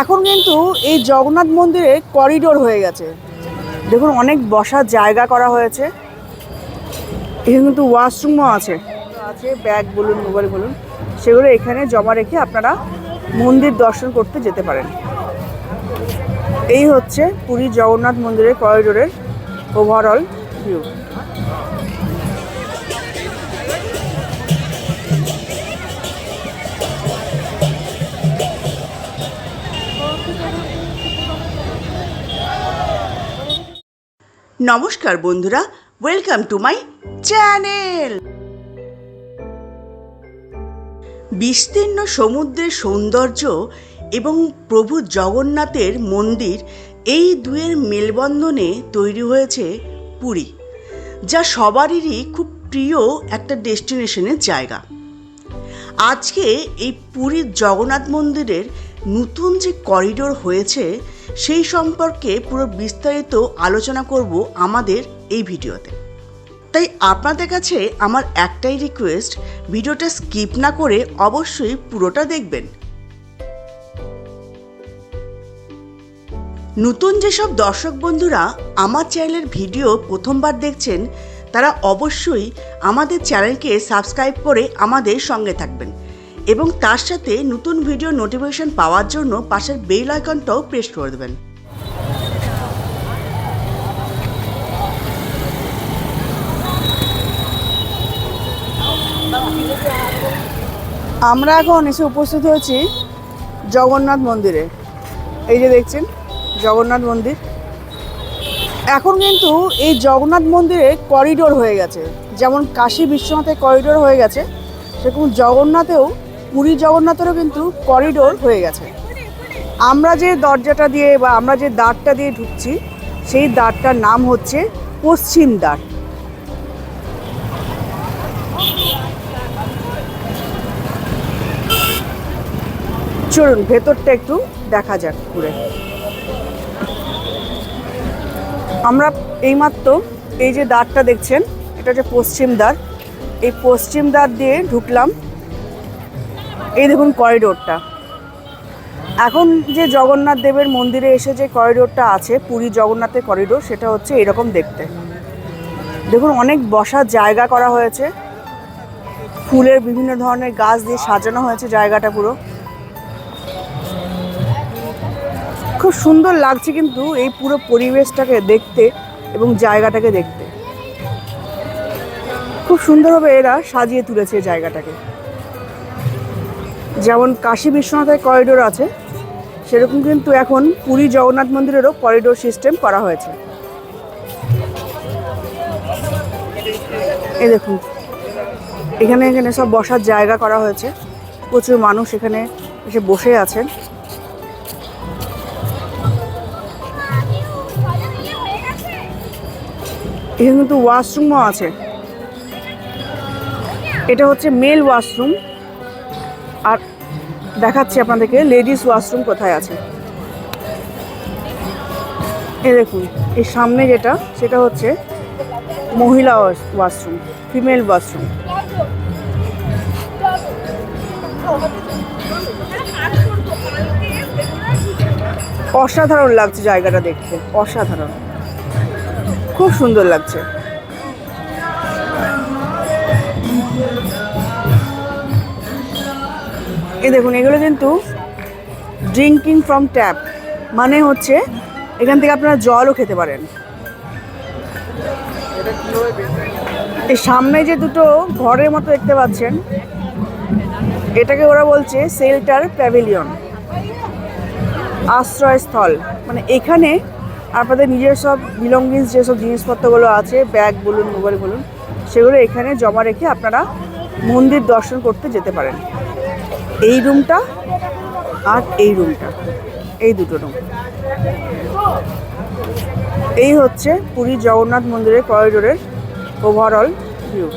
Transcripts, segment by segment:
এখন কিন্তু এই জগন্নাথ মন্দিরে করিডোর হয়ে গেছে। দেখুন, অনেক বসার জায়গা করা হয়েছে। এখানে কিন্তু ওয়াশরুমও আছে। আছে ব্যাগ বলুন মোবাইল বলুন। সেগুলো এখানে জমা রেখে আপনারা মন্দির দর্শন করতে যেতে পারেন। এই হচ্ছে পুরী জগন্নাথ মন্দিরের করিডোরের ওভারঅল ভিউ নমস্কার বন্ধুরা ওয়েলকাম টু মাই চ্যানেল বিস্তীর্ণ সমুদ্রের সৌন্দর্য এবং প্রভু জগন্নাথের মন্দির এই দুয়ের মেলবন্ধনে তৈরি হয়েছে পুরী, যা সবারই খুব প্রিয় একটা ডেস্টিনেশনের জায়গা। আজকে এই পুরীর জগন্নাথ মন্দিরের নতুন যে করিডোর হয়েছে, সেই সম্পর্কে পুরো বিস্তারিত আলোচনা করব আমাদের এই ভিডিওতে। তাই আপনাদের কাছে আমার একটাই রিকোয়েস্ট ভিডিওটা স্কিপ না করে অবশ্যই পুরোটা দেখবেন। নতুন যেসব দর্শক বন্ধুরা আমার চ্যানেলের ভিডিও প্রথমবার দেখছেন, তারা অবশ্যই আমাদের চ্যানেলকে সাবস্ক্রাইব করে আমাদের সঙ্গে থাকবেন এবং তার সাথে নতুন ভিডিও নোটিফিকেশন পাওয়ার জন্য পাশের বেল আইকনটাও প্রেস করে দেবেন। আমরা এখন এসে উপস্থিত হয়েছি জগন্নাথ মন্দিরে। এই যে দেখছেন জগন্নাথ মন্দির। এখন কিন্তু এই জগন্নাথ মন্দিরে করিডোর হয়ে গেছে। যেমন কাশী বিশ্বনাথের করিডোর হয়ে গেছে, সেরকম জগন্নাথেও, পুরী জগন্নাথেরও কিন্তু করিডোর হয়ে গেছে। আমরা যে দরজাটা দিয়ে বা আমরা যে দ্বারটা দিয়ে ঢুকছি, সেই দ্বারটার নাম হচ্ছে পশ্চিম দ্বার। চলুন, ভেতরটা একটু দেখা যাক ঘুরে। আমরা এইমাত্র এই যে দ্বারটা দেখছেন, এটা হচ্ছে পশ্চিম দ্বার, এই পশ্চিম দ্বার দিয়ে ঢুকলাম। এই দেখুন করিডোরটা। এখন যে জগন্নাথ দেবের মন্দিরে এসে যে করিডোরটা আছে, পুরী জগন্নাথের করিডোর, সেটা হচ্ছে এরকম দেখতে। দেখুন, অনেক বসার জায়গা করা হয়েছে। ফুলের বিভিন্ন ধরনের গাছ দিয়ে সাজানো হয়েছে জায়গাটা পুরো। খুব সুন্দর লাগছে কিন্তু এই পুরো পরিবেশটাকে দেখতে এবং জায়গাটাকে দেখতে। খুব সুন্দরভাবে এরা সাজিয়ে তুলেছে জায়গাটাকে। যেমন কাশী বিশ্বনাথের করিডোর আছে, সেরকম কিন্তু এখন পুরী জগন্নাথ মন্দিরেরও করিডোর সিস্টেম করা হয়েছে। এই দেখুন, এখানে এখানে সব বসার জায়গা করা হয়েছে। প্রচুর মানুষ এখানে এসে বসে আছেন। এখানে কিন্তু ওয়াশরুমও আছে। এটা হচ্ছে মেল ওয়াশরুম। আর দেখাচ্ছি আপনাদেরকে, লেডিস ওয়াশরুম কোথায় আছে। এ দেখুন এই সামনে যেটা, সেটা হচ্ছে মহিলা ওয়াশরুম, ফিমেল ওয়াশরুম। অসাধারণ লাগছে জায়গাটা দেখতে, অসাধারণ। খুব সুন্দর লাগছে। এই দেখুন, এগুলো কিন্তু ড্রিঙ্কিং ফ্রম ট্যাপ মানে হচ্ছে এখান থেকে আপনারা জলও খেতে পারেন। এই সামনে যে দুটো ঘরের মতো দেখতে পাচ্ছেন, এটাকে ওরা বলছে সেল্টার প্যাভিলিয়ন আশ্রয়স্থল। মানে এখানে আপনাদের নিজের সব বিলঙ্গিংস যেসব জিনিসপত্রগুলো আছে ব্যাগ বলুন মোবাইল বলুন, সেগুলো এখানে জমা রেখে আপনারা মন্দির দর্শন করতে যেতে পারেন। এই রুমটা আর এই রুমটা এই দুটো রুম এই হচ্ছে পুরী জগন্নাথ মন্দিরের করিডোরের ওভারঅল ভিউ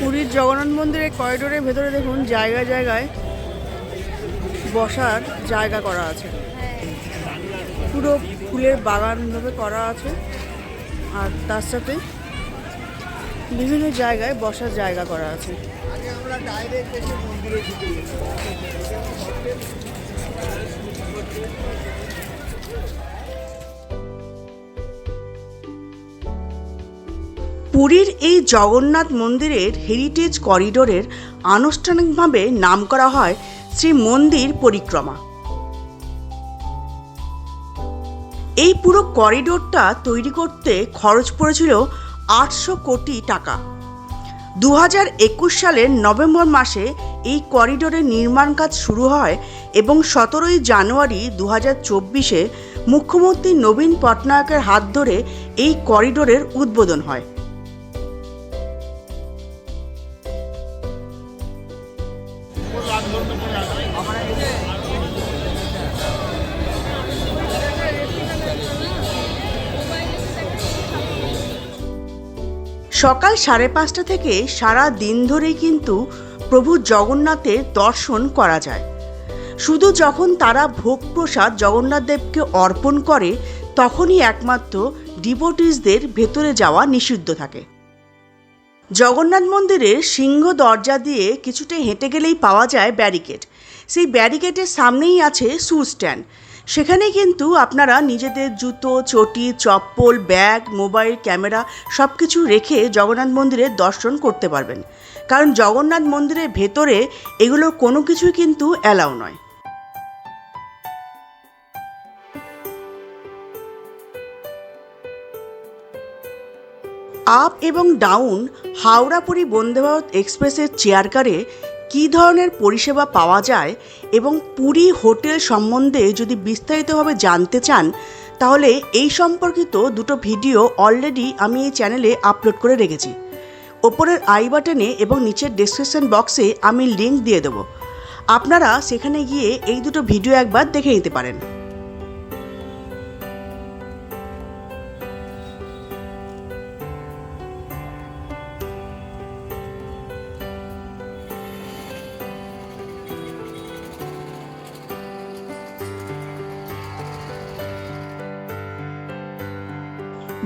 পুরীর জগন্নাথ মন্দিরের করিডোরের ভেতরে দেখুন জায়গায় জায়গায় বসার জায়গা করা আছে। পুরো ফুলের বাগানভাবে করা আছে আর তার সাথে বিভিন্ন জায়গায় বসার জায়গা করা আছে। পুরীর এই জগন্নাথ মন্দিরের হেরিটেজ করিডোরের আনুষ্ঠানিকভাবে নাম করা হয় শ্রী মন্দির পরিক্রমা। এই পুরো করিডোরটা তৈরি করতে খরচ পড়েছিল আটশো কোটি টাকা। দু হাজার একুশ সালের নভেম্বর মাসে এই করিডোরের নির্মাণ কাজ শুরু হয় এবং সতেরোই জানুয়ারি দু হাজার চব্বিশে মুখ্যমন্ত্রী নবীন পটনায়কের হাত ধরে এই করিডোরের উদ্বোধন হয়। সকাল সাড়ে পাঁচটা থেকে সারা দিন ধরেই কিন্তু প্রভু জগন্নাথের দর্শন করা যায়। শুধু যখন তারা ভোগ প্রসাদ জগন্নাথ দেবকে অর্পণ করে, তখনই একমাত্র ডিভোটিসদের ভেতরে যাওয়া নিষিদ্ধ থাকে। জগন্নাথ মন্দিরের সিংহ দরজা দিয়ে কিছুটা হেঁটে গেলেই পাওয়া যায় ব্যারিকেড। সেই ব্যারিকেডের সামনেই আছে শু স্ট্যান্ড। সেখানে কিন্তু আপনারা নিজেদের জুতো, চটি, চপ্পল, ব্যাগ, মোবাইল, ক্যামেরা সব কিছু রেখে জগন্নাথ মন্দিরের দর্শন করতে পারবেন। কারণ জগন্নাথ মন্দিরের ভেতরে এগুলো কোনো কিছুই কিন্তু অ্যালাউ নয়। আপ এবং ডাউন হাওড়াপুরি বন্দে ভারত এক্সপ্রেসের চেয়ারকারে কী ধরনের পরিষেবা পাওয়া যায় এবং পুরী হোটেল সম্বন্ধে যদি বিস্তারিতভাবে জানতে চান, তাহলে এই সম্পর্কিত দুটো ভিডিও অলরেডি আমি এই চ্যানেলে আপলোড করে রেখেছি। ওপরের আই বাটনে এবং নিচের ডেসক্রিপশন বক্সে আমি লিঙ্ক দিয়ে দেবো। আপনারা সেখানে গিয়ে এই দুটো ভিডিও একবার দেখে নিতে পারেন।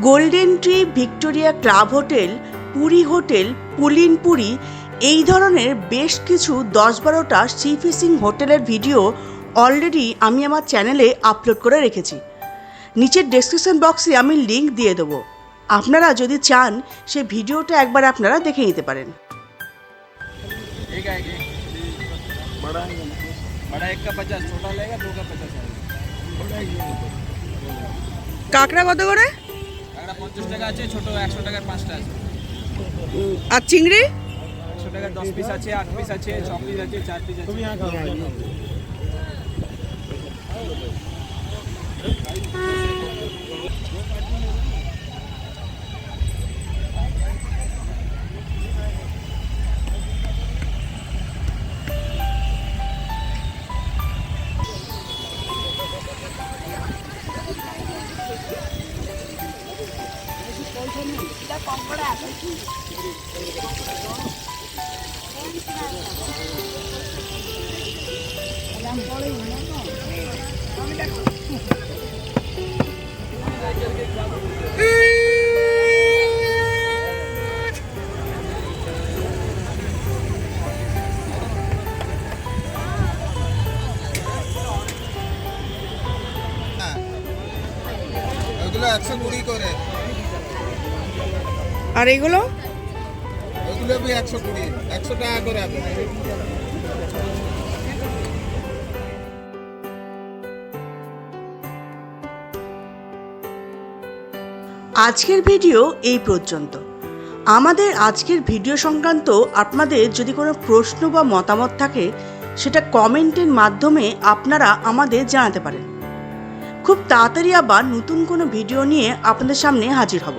Golden tree Victoria club hotel, Puri hotel, Pulin Puri, এই ধরনের বেশ কিছু দশ বারোটা সি ফিশিং হোটেলের ভিডিও অলরেডি আমি আমার চ্যানেলে আপলোড করে রেখেছি। নিচের ডেসক্রিপশন বক্সে আমি লিঙ্ক দিয়ে দেবো। আপনারা যদি চান, সে ভিডিওটা একবার আপনারা দেখে নিতে পারেন। কাঁকড়া কত করে? পঞ্চাশ টাকা আছে ছোট একশো টাকার পাঁচটা আছে। আর চিংড়ি? একশো টাকার দশ পিস আছে আট পিস আছে ছ পিস আছে চার পিস আছে। ของกระดาษที่ আর এগুলো? বি টাকা করে আজকের ভিডিও এই পর্যন্ত। আমাদের আজকের ভিডিও সংক্রান্ত আপনাদের যদি কোনো প্রশ্ন বা মতামত থাকে সেটা কমেন্টের মাধ্যমে আপনারা আমাদের জানাতে পারেন। খুব তাড়াতাড়ি আবার নতুন কোনো ভিডিও নিয়ে আপনাদের সামনে হাজির হব।